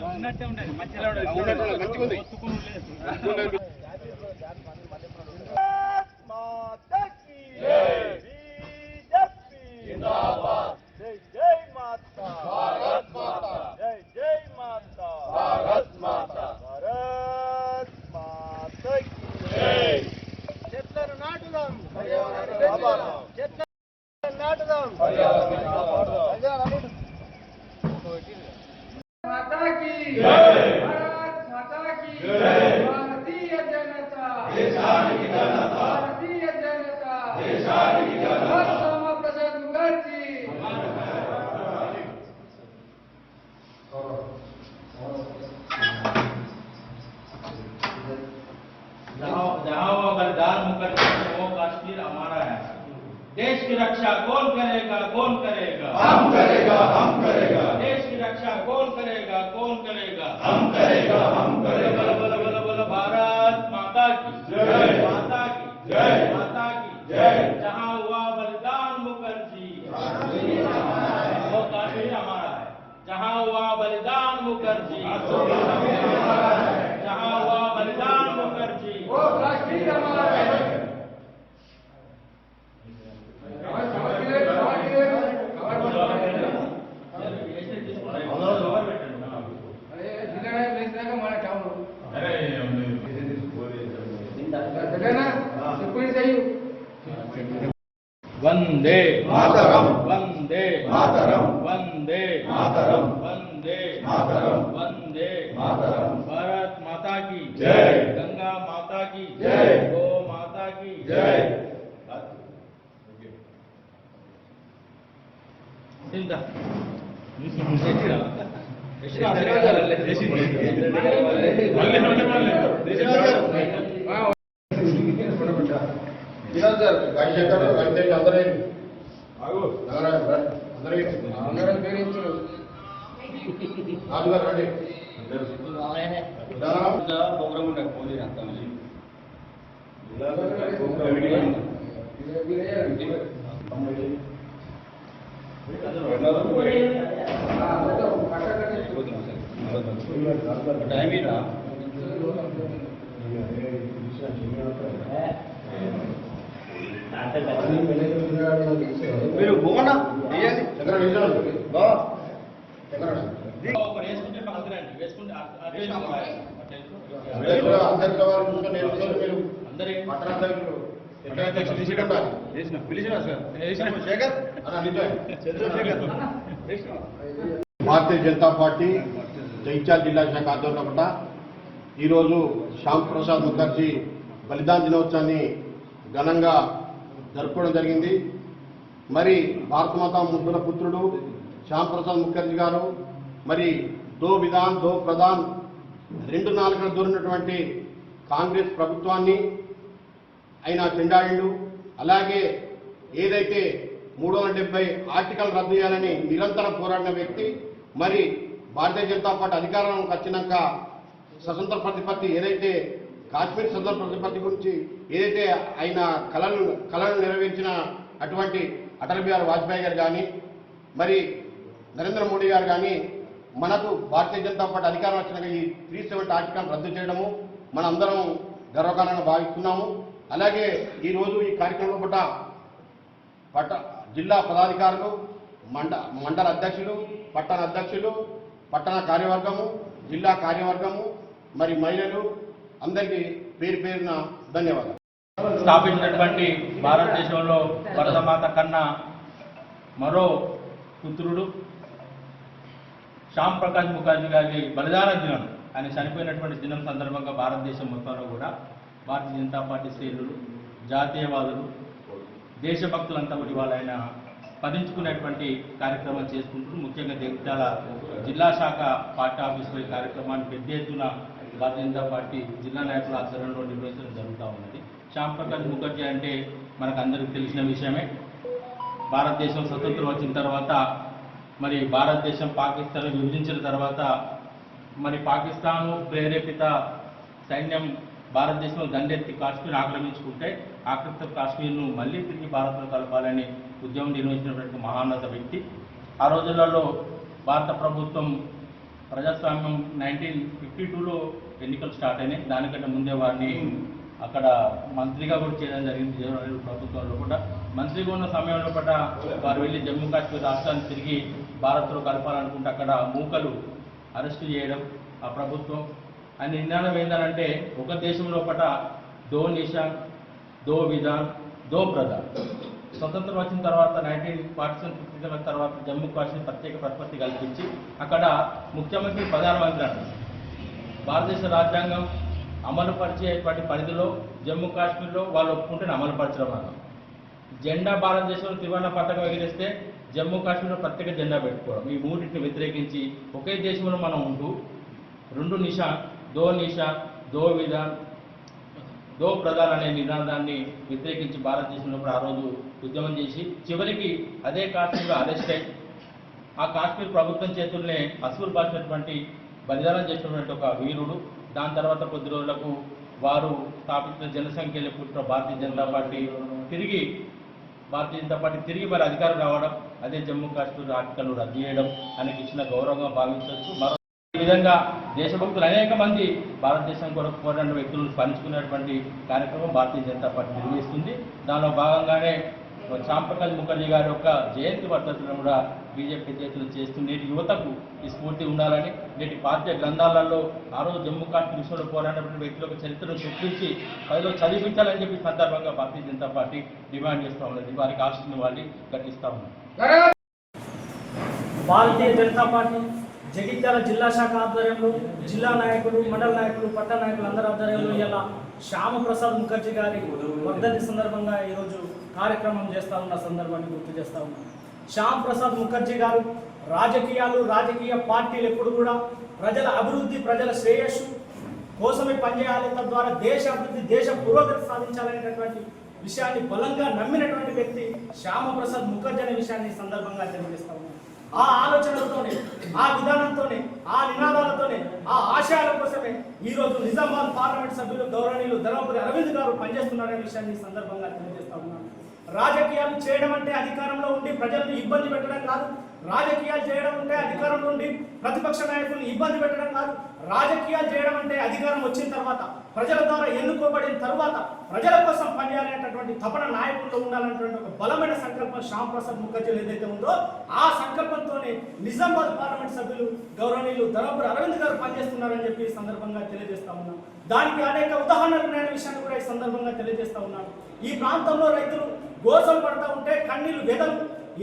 కొద్దిన్నట్టుంది కానీ అంటే നാട്ടുകാർ रक्षा कौन करेगा कौन करेगा? हम करेगा हम करेगा। देश की रक्षा कौन करेगा कौन करेगा? हम करेगा हम करेगा। बोलो बोलो बोलो बोलो भारत माता की। जय। माता की। जय। माता की। जय। जहाँ हुआ बलिदान मुखर्जी। वो कश्मीर हमारा है। जहाँ हुआ बलिदान मुखर्जी जहाँ हुआ बलिदान मुखर्जी वो कश्मीर हमारा है कवर कवर के लिए कवर के लिए कवर अरे जिला है प्लेस का हमारा टाउन वंदे मातरम। वंदे मातरम। वंदे मातरम। वंदे मातरम। वंदे मातरम। भारत माता की जय। गंगा माता की जय। गो माता की जय ఇందా రాజశేఖర్ రవితేజ్ అందరూ అందరూ అందరం పేరు ఇచ్చారు రాజుగారు రండి విధానం భారతీయ జనతా పార్టీ జైత్యాల జిల్లా శాఖ ఆధ్వర్యంలో కూడా ఈరోజు శ్యామ్ ప్రసాద్ ముఖర్జీ బలిదాన దినోత్సవాన్ని ఘనంగా జరుపుకోవడం జరిగింది. మరి భారతమాత ముద్దుల పుత్రుడు శ్యామ్ ప్రసాద్ ముఖర్జీ గారు మరి దో విధాన్ దో ప్రధాన్ రెండు నాలుగుల దూరినటువంటి కాంగ్రెస్ ప్రభుత్వాన్ని ఆయన చెండాడిండు. అలాగే ఏదైతే మూడు వందల డెబ్బై ఆర్టికల్ రద్దు చేయాలని నిరంతరం పోరాడిన వ్యక్తి మరి భారతీయ జనతా పార్టీ అధికారంలోకి వచ్చినాక స్వతంత్ర ప్రతిపత్తి ఏదైతే కాశ్మీర్ స్వతంత్ర ప్రతిపత్తి గురించి ఏదైతే ఆయన కళలు కళలు నెరవేర్చిన అటువంటి అటల్ బిహారీ వాజ్పేయి గారు కానీ మరి నరేంద్ర మోడీ గారు కానీ మనకు భారతీయ జనతా పార్టీ అధికారం వచ్చినాక ఈ త్రీ సెవెంటీ ఆర్టికల్ రద్దు చేయడము మన అందరం గర్వకారణంగా భావిస్తున్నాము. అలాగే ఈరోజు ఈ కార్యక్రమంలో పట్ట పట్ట జిల్లా పదాధికారులు మండ మండల అధ్యక్షులు పట్టణ అధ్యక్షులు పట్టణ కార్యవర్గము జిల్లా కార్యవర్గము మరి మహిళలు అందరికీ పేరు పేరున ధన్యవాదాలు. స్థాపించినటువంటి భారతదేశంలో భరతమాత కన్నా మరో పుత్రుడు శ్యామ్ ప్రకాష్ ముఖర్జీ గారి బలిదాన దినం ఆయన చనిపోయినటువంటి దినం సందర్భంగా భారతదేశం మొత్తంలో కూడా భారతీయ జనతా పార్టీ శ్రేణులు జాతీయవాదులు దేశభక్తులంతా కూడా ఇవాళ ఆయన పదించుకునేటువంటి కార్యక్రమం చేసుకుంటూ ముఖ్యంగా జగిత్యాల జిల్లా శాఖ పార్టీ ఆఫీసులో ఈ కార్యక్రమాన్ని పెద్ద ఎత్తున భారతీయ జనతా పార్టీ జిల్లా నాయకుల ఆధ్వర్యంలో నిర్వహించడం జరుగుతూ ఉన్నది. శ్యామ్ ప్రకాష్ ముఖర్జీ అంటే మనకు అందరికీ తెలిసిన విషయమే. భారతదేశం స్వతంత్రం వచ్చిన తర్వాత మరి భారతదేశం పాకిస్తాన్ విభజించిన తర్వాత మరి పాకిస్తాను ప్రేరేపిత సైన్యం భారతదేశంలో దండెత్తి కాశ్మీర్ ఆక్రమించుకుంటే ఆక్రమిత కాశ్మీర్ను మళ్ళీ తిరిగి భారత్లో కలపాలని ఉద్యమం నిర్వహించినటువంటి మహాన్నత వ్యక్తి. ఆ రోజులలో భారత ప్రభుత్వం ప్రజాస్వామ్యం నైన్టీన్ ఫిఫ్టీ టూలో ఎన్నికలు స్టార్ట్ అయినాయి. దానికంటే ముందే వారిని అక్కడ మంత్రిగా కూడా చేయడం జరిగింది జవహర్లాల్ నెహ్రూ ప్రభుత్వంలో కూడా. మంత్రిగా ఉన్న సమయంలో కూడా వారు వెళ్ళి జమ్మూ కాశ్మీర్ రాష్ట్రాన్ని తిరిగి భారత్లో కలపాలనుకుంటే అక్కడ మూకలు అరెస్టు చేయడం ఆ ప్రభుత్వం. అని నిర్ణయం ఏంటంటే ఒక దేశంలో పట దో నిషాన్ దో విధాన్ దో ప్రధాన్. స్వతంత్రం వచ్చిన తర్వాత nineteen forty seven fifty seven తర్వాత జమ్మూ కాశ్మీర్ ప్రత్యేక ప్రతిపత్తి కల్పించి అక్కడ ముఖ్యమంత్రి ప్రధానమంత్రి అంటారు భారతదేశ రాజ్యాంగం అమలుపరిచేటువంటి పరిధిలో జమ్మూ కాశ్మీర్లో వాళ్ళు ఒప్పుకుంటే అమలుపరచడం అన్నాం. జెండా భారతదేశంలో త్రివర్ణ పతాకం ఎగిరిస్తే జమ్మూ కాశ్మీర్లో ప్రత్యేక జెండా పెట్టుకోవడం. ఈ మూడింటిని వ్యతిరేకించి ఒకే దేశంలో మనం ఉంటూ రెండు నిషా దో నిషా దో విధాన్ దో ప్రధాన్ అనే నినాదాన్ని వ్యతిరేకించి భారతదేశంలో కూడా ఆ రోజు ఉద్యమం చేసి చివరికి అదే కాశ్మీర్లో అరెస్ట్ అయి ఆ కాశ్మీర్ ప్రభుత్వం చేతుల్నే అసూర్ పాసినటువంటి బలిదానం చేసినటువంటి ఒక వీరుడు దాని తర్వాత కొద్ది రోజులకు వారు స్థాపించిన జనసంఖ్య లెక్కుంటున్న భారతీయ జనతా పార్టీ తిరిగి భారతీయ జనతా పార్టీ తిరిగి మరి అధికారం రావడం అదే జమ్మూ కాశ్మీర్ ఆర్టికల్ను రద్దు చేయడం ఆయనకి ఇచ్చిన గౌరవంగా భావించవచ్చు. మరో ఈ విధంగా దేశభక్తులు అనేక మంది భారతదేశం కొరకు పోరాడిన వ్యక్తులను స్మరించుకునేటువంటి కార్యక్రమం భారతీయ జనతా పార్టీ నిర్వహిస్తుంది. దానిలో భాగంగానే చాంపకల్ ముఖర్జీ గారి యొక్క జయంతి వర్ధతులను కూడా బీజేపీ చేతులు చేస్తూ నేటి యువతకు ఈ స్ఫూర్తి ఉండాలని నేటి పార్టీ గ్రంథాలలో ఆ రోజు జమ్మూ కాశ్మీర్ విషయంలో పోరాడినటువంటి వ్యక్తులకు చరిత్రను చూపించి పదిలో చదివించాలని చెప్పి సందర్భంగా భారతీయ జనతా పార్టీ డిమాండ్ చేస్తూ ఉన్నది. వారికి ఆశిస్తున్న వాళ్ళు ఘటిస్తూ ఉన్నారు భారతీయ జనతా పార్టీ జగిత్యాల జిల్లా శాఖ ఆధ్వర్యంలో జిల్లా నాయకులు మండల నాయకులు పట్టణ నాయకులు అందరి ఆధ్వర్యంలో ఇలా శ్యామప్రసాద్ ముఖర్జీ గారి వర్ధంతి సందర్భంగా ఈరోజు కార్యక్రమం చేస్తా ఉన్న సందర్భాన్ని గుర్తు చేస్తా ఉన్నాను శ్యామ్ ప్రసాద్ ముఖర్జీ గారు రాజకీయాలు రాజకీయ పార్టీలు ఎప్పుడు కూడా ప్రజల అభివృద్ధి ప్రజల శ్రేయస్సు కోసమే పనిచేయాలి తద్వారా దేశ అభివృద్ధి దేశ పురోగతి సాధించాలనేటటువంటి విషయాన్ని బలంగా నమ్మినటువంటి వ్యక్తి శ్యామప్రసాద్ ముఖర్జీ అనే విషయాన్ని సందర్భంగా తెలియజేస్తాము ఆ ఆలోచనలతోనే ఆ విధానంతోనే ఆ నినాదాలతోనే ఆ ఆశయాల కోసమే ఈరోజు నిజామాబాద్ పార్లమెంట్ సభ్యులు గౌరవనీయులు ధర్మపురి అరవింద్ గారు పనిచేస్తున్నారనే విషయాన్ని సందర్భంగా తెలియజేస్తా ఉన్నాను. రాజకీయాలు చేయడం అంటే అధికారంలో ఉండి ప్రజలను ఇబ్బంది పెట్టడం కాదు. రాజకీయాలు చేయడం అంటే అధికారంలో ఉండి ప్రతిపక్ష నాయకులను ఇబ్బంది పెట్టడం కాదు. రాజకీయాలు చేయడం అంటే అధికారం వచ్చిన తర్వాత ప్రజల ద్వారా ఎన్నుకోబడిన తర్వాత ప్రజల కోసం పనిచేయాలనేటటువంటి తపన నాయకుల్లో ఉండాలనేటువంటి ఒక బలమైన సంకల్పం శ్యామ్ ప్రసాద్ ముఖర్జీలు ఏదైతే ఉందో ఆ సంకల్పంతోనే నిజామాబాద్ పార్లమెంట్ సభ్యులు గౌరవనీయులు ధర్మపురి అరవింద్ గారు పనిచేస్తున్నారని చెప్పి ఈ సందర్భంగా తెలియజేస్తా ఉన్నాం. దానికి అనేక ఉదాహరణలు ఉన్నాయనే విషయాన్ని కూడా ఈ సందర్భంగా తెలియజేస్తా ఉన్నాను ఈ ప్రాంతంలో రైతులు గోసలు పడతా ఉంటే కన్నీళ్ళు వెదలు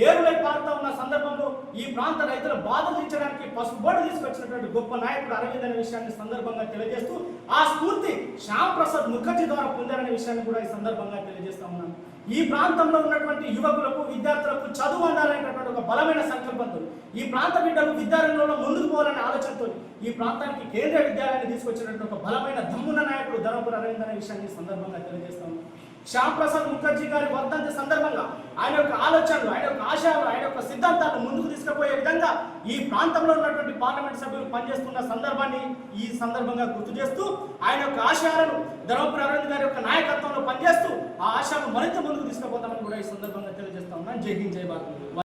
ఏరులై పారుతా ఉన్న సందర్భంలో ఈ ప్రాంత రైతుల బాధలు తీర్చడానికి పసుపు బోర్డు తీసుకొచ్చినటువంటి గొప్ప నాయకుడు అరవింద్ అనే విషయాన్ని సందర్భంగా తెలియజేస్తూ ఆ స్ఫూర్తి శ్యామ్ ప్రసాద్ ముఖర్జీ ద్వారా పొందారనే విషయాన్ని కూడా ఈ సందర్భంగా తెలియజేస్తా ఉన్నాను. ఈ ప్రాంతంలో ఉన్నటువంటి యువకులకు విద్యార్థులకు చదువు అందాలనేటటువంటి ఒక బలమైన సంకల్పంతో ఈ ప్రాంత బిడ్డలు విద్యారంగంలో ముందుకు పోవాలనే ఆలోచనతో ఈ ప్రాంతానికి కేంద్రీయ విద్యాలయాన్ని తీసుకొచ్చినటువంటి ఒక బలమైన దమ్మున్న నాయకుడు ధర్మపురి అరవింద్ అనే విషయాన్ని సందర్భంగా తెలియజేస్తా ఉన్నాను. శ్యాంప్రసాద్ ముఖర్జీ గారి వర్ధంతి సందర్భంగా ఆయన యొక్క ఆలోచనలు ఆయన యొక్క ఆశయాలు ఆయన యొక్క సిద్ధాంతాలను ముందుకు తీసుకుపోయే విధంగా ఈ ప్రాంతంలో ఉన్నటువంటి పార్లమెంట్ సభ్యులు పనిచేస్తున్న సందర్భాన్ని ఈ సందర్భంగా గుర్తు చేస్తూ ఆయన యొక్క ఆశయాలను ధర్మపురి అరవింద్ గారి యొక్క నాయకత్వంలో పనిచేస్తూ ఆ ఆశయాలను మరింత ముందుకు తీసుకుపోతామని కూడా ఈ సందర్భంగా తెలియజేస్తా ఉన్నాను జై హింద్ జై భారత్.